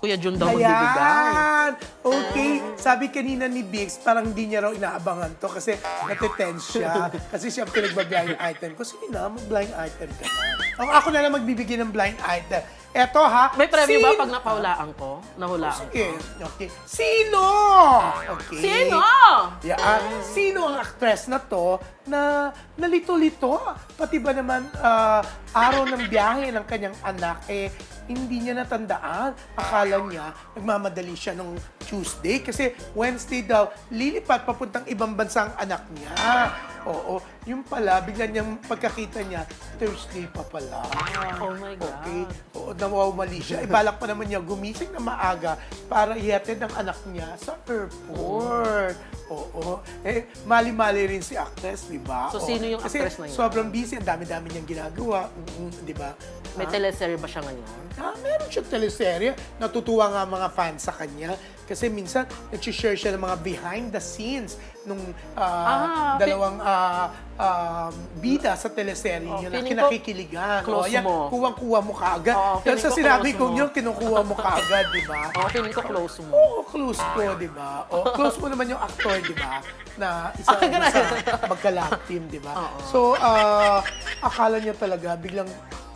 Kuya Jun daw magbibigay. Ayan! Okay. Sabi kanina ni Biggs, parang hindi niya raw inaabangan to kasi natitense siya. kasi siya ang pinagbablind item ko. Sige na, mag-blind item ka na. Ako, ako na lang magbibigay ng blind item. Eto ha. May premyo ba pag napahulaan ko? Nahulaan ko. Sige. Okay. Sino? Okay. Sino? Yan. Sino ang actress na to na nalito-lito? Pati ba naman ah, araw ng biyahe ng kanyang anak, eh, hindi niya natandaan. Akala niya, nagmamadali siya nung Tuesday kasi Wednesday daw, lilipat papuntang ibang bansa ang anak niya. Oo. Yung pala, bigla niyang pagkakita niya, Thursday pa pala. Oh my God. Okay. Oo, nawawmali siya. Ibalak pa naman niya gumising na maaga para ihatid ang anak niya sa airport. Oo. Eh, mali-mali rin si actress, di ba? So, sino yung Kasi actress na yun? sobrang busy, ang dami-dami niyang ginagawa. Mm, di ba? May Ah, teleserye ba siya ngayon? Ah, meron siyang teleserye. Natutuwa nga mga fans sa kanya. Kasi minsan, nag-share siya ng mga behind the scenes nung Ah, ah, dalawang ah, um, bida sa teleserye Oh, niya na kinakikiligan. close O, yan, mo. Kuwang-kuwa mo kaagad. Oo, Dahil sa ko sinabi kong yun, kinukuha mo kaagad, di ba? Oh, feeling ko close mo. Oo, close ko, di ba? O, close mo naman yung actor, di ba? Na isa, ganun. isa magka-love team, di ba? So, ah, akala niya talaga biglang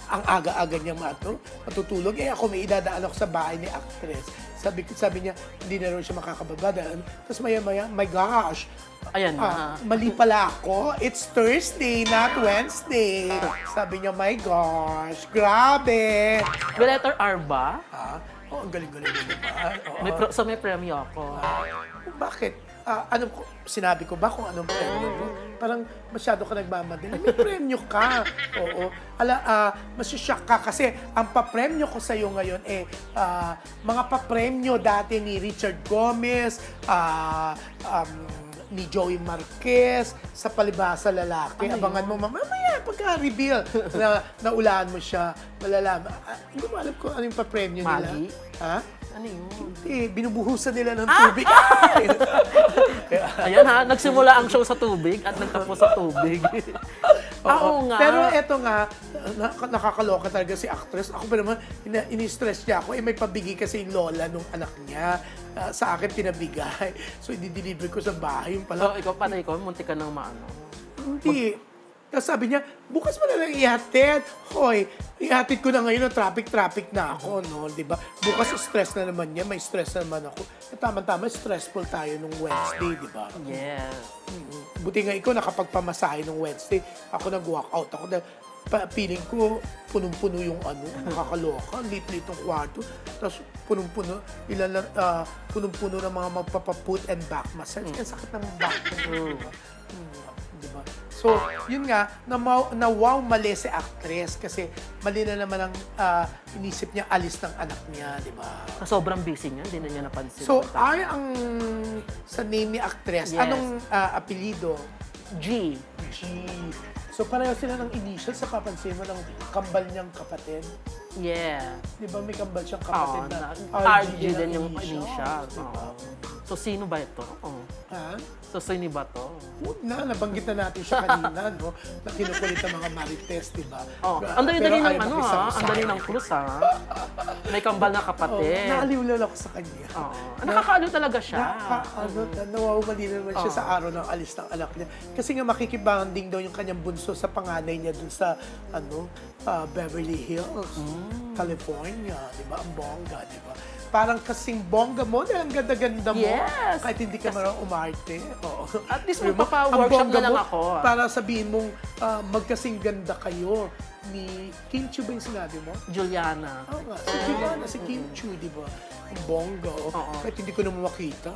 ang aga-aga niya mato, matutulog. Eh ako may idadaan ako sa bahay ni actress. Sabi, sabi niya, hindi na rin siya makakababa. dahil- Tapos maya-maya, my gosh, Ayan ah, na. mali pala ako. It's Thursday, not Wednesday. Sabi niya, my gosh, grabe. May letter R ba? Ah, oh, ang galing-galing mo naman. Oo. May pro- so may premyo ako. Bakit? Ah, ano ko, sinabi ko ba kung anong premyo mo? Parang masyado ka nagmamadali. May premyo ka. Oo. Ala, ah, masusyak ka kasi ang papremyo ko sa'yo ngayon eh, ah, mga papremyo dati ni Richard Gomez, ah, um, ni Joey Marquez, sa palibasa lalaki. Ano Abangan mo mamaya pagka-reveal na naulaan mo siya, malalaman. Ah, hindi mo alam kung ano yung papremyo nila. Magi? Ha? Ano yun? Eh, binubuhusan nila ng Ah! tubig. Ay! Ayan ha, nagsimula ang show sa tubig at nagtapos sa tubig. Oo nga. Pero eto nga, na- nakakaloka talaga si actress. Ako pa naman, ina- ini-stress niya ako. Eh, may pabigay kasi yung lola nung anak niya. Ah, sa akin, pinabigay. So, i-deliver ko sa bahay. Yung so, pala, ikaw, paano ikaw? Munti ka ng maano. hindi. Tapos sabi niya, bukas mo na lang ihatid. Hoy, ihatid ko na ngayon, traffic-traffic na ako, no? Di ba? Bukas stress na naman niya, may stress na naman ako. Eh, tama-tama, stressful tayo nung Wednesday, di ba? Mm. Buti nga ikaw nakapagpamasahe nung Wednesday. Ako nag-walk out ako dahil pa, feeling ko punong-puno yung ano, nakakaloka, lit-lit ng kwarto. Tapos punong-puno, ilan lang, ah, punong-puno ng mga magpapaput and back massage. Ang sakit ng back. Mm. Mm? So, yun nga, na, na wow mali si actress kasi mali na naman ang ah, inisip niya alis ng anak niya, di ba? Sa sobrang busy niya, hindi na niya napansin. So, R ang sa name ni actress. Yes. Anong ah, apelido? G. G. So, pareho sila ng initial sa papansin mo ng kambal niyang kapatid. Yeah. Di ba may kambal siyang kapatid na na, RG din din yung initial. Di ba? Oo. So, sino ba ito? Oo. Ha? So, sino ba to? Huwag na, nabanggit na natin siya kanina, no? Na kinukulit ang mga marites, di ba? Oh, Pero- ang dali-dali pero ng ayaw ano ha, makisama-sama. ang dali ng krus ha. May kambal na Oh, kapatid. naaliwlal ako sa kanya. Oo. Nakakaano talaga siya. Naka, ano, na, nawawali na naman siya sa araw ng alis ng anak niya. Kasi nga makikibanding daw yung kanyang bunso sa panganay niya dun sa ano ah, Beverly Hills, Mm. California. Di ba? Ang bongga, di ba? Parang kasing bongga mo dahil ang ganda-ganda mo. Yes. Kahit hindi ka marang umarte. Oo. At least magpapa-workshop na lang ako. Para sabihin mong ah, magkasing ganda kayo ni Kim Chu ba yung sinabi mo? Juliana. Oo nga, si Juliana, si Kim Chu, di ba? Bongga, oh. Oo. Kahit hindi ko naman makita.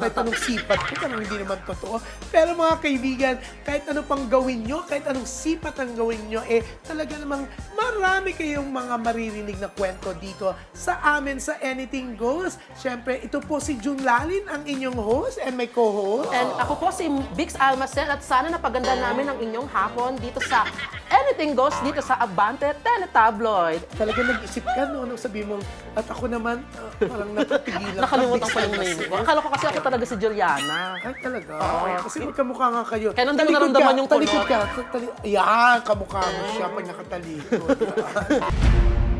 kahit anong sipat ko, parang hindi naman totoo. Pero mga kaibigan, kahit ano pang gawin nyo, kahit anong sipat ang gawin nyo, eh, talaga namang marami kayong mga maririnig na kwento dito sa amin sa Anything Goes. Siyempre, ito po si June Lalin, ang inyong host and my co-host. And ako po si Bix Almacen at sana napaganda namin ang inyong hapon dito sa Anything Goes dito sa Abante Teletabloid. Talaga nag-isip ka, no? Nung sabi mo, at ako naman, ah, parang napatigilan ka. Nakalimutan ko yung name ko. Akala ko kasi ako talaga si Juliana. Ay, talaga? Oo. Kasi magkamukha nga kayo. Kaya nandun Talikod naramdaman ka, yung Talikod kulot. ka. Tali- Ayan, kamukha mo siya pag nakatalikod.